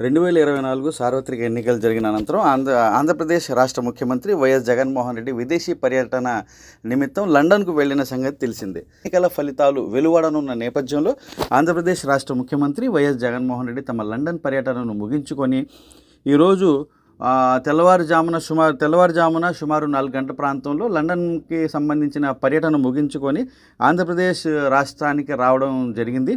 రెండు వేల ఇరవై నాలుగు సార్వత్రిక ఎన్నికలు జరిగిన అనంతరం ఆంధ్ర ఆంధ్రప్రదేశ్ రాష్ట్ర ముఖ్యమంత్రి వైఎస్ జగన్మోహన్ రెడ్డి విదేశీ పర్యటన నిమిత్తం లండన్కు వెళ్ళిన సంగతి తెలిసిందే. ఎన్నికల ఫలితాలు వెలువడనున్న నేపథ్యంలో ఆంధ్రప్రదేశ్ రాష్ట్ర ముఖ్యమంత్రి వైఎస్ జగన్మోహన్ రెడ్డి తమ లండన్ పర్యటనను ముగించుకొని ఈరోజు తెల్లవారుజామున సుమారు తెల్లవారుజామున సుమారు నాలుగు గంటల ప్రాంతంలో లండన్కి సంబంధించిన పర్యటన ముగించుకొని ఆంధ్రప్రదేశ్ రాష్ట్రానికి రావడం జరిగింది.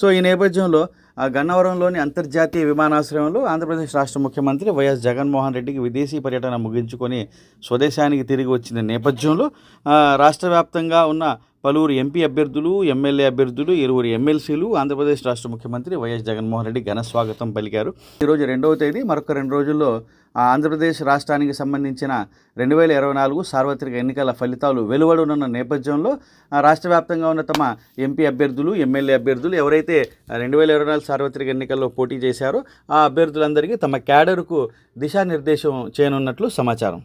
సో ఈ నేపథ్యంలో గన్నవరంలోని అంతర్జాతీయ విమానాశ్రయంలో ఆంధ్రప్రదేశ్ రాష్ట్ర ముఖ్యమంత్రి వైఎస్ జగన్మోహన్ రెడ్డికి విదేశీ పర్యటన ముగించుకొని స్వదేశానికి తిరిగి వచ్చిన నేపథ్యంలో రాష్ట్ర వ్యాప్తంగా ఉన్న పలువురు ఎంపీ అభ్యర్థులు ఎమ్మెల్యే అభ్యర్థులు ఇరువురు ఎమ్మెల్సీలు ఆంధ్రప్రదేశ్ రాష్ట్ర ముఖ్యమంత్రి వైఎస్ జగన్మోహన్ రెడ్డి ఘన స్వాగతం పలికారు. ఈరోజు రెండవ తేదీ మరొక రెండు రోజుల్లో ఆంధ్రప్రదేశ్ రాష్ట్రానికి సంబంధించిన రెండు వేల ఇరవై నాలుగు సార్వత్రిక ఎన్నికల ఫలితాలు వెలువడనున్న నేపథ్యంలో రాష్ట్ర వ్యాప్తంగా ఉన్న తమ ఎంపీ అభ్యర్థులు ఎమ్మెల్యే అభ్యర్థులు ఎవరైతే రెండు వేల ఇరవై నాలుగు సార్వత్రిక ఎన్నికల్లో పోటీ చేశారో ఆ అభ్యర్థులందరికీ తమ క్యాడర్కు దిశానిర్దేశం చేయనున్నట్లు సమాచారం.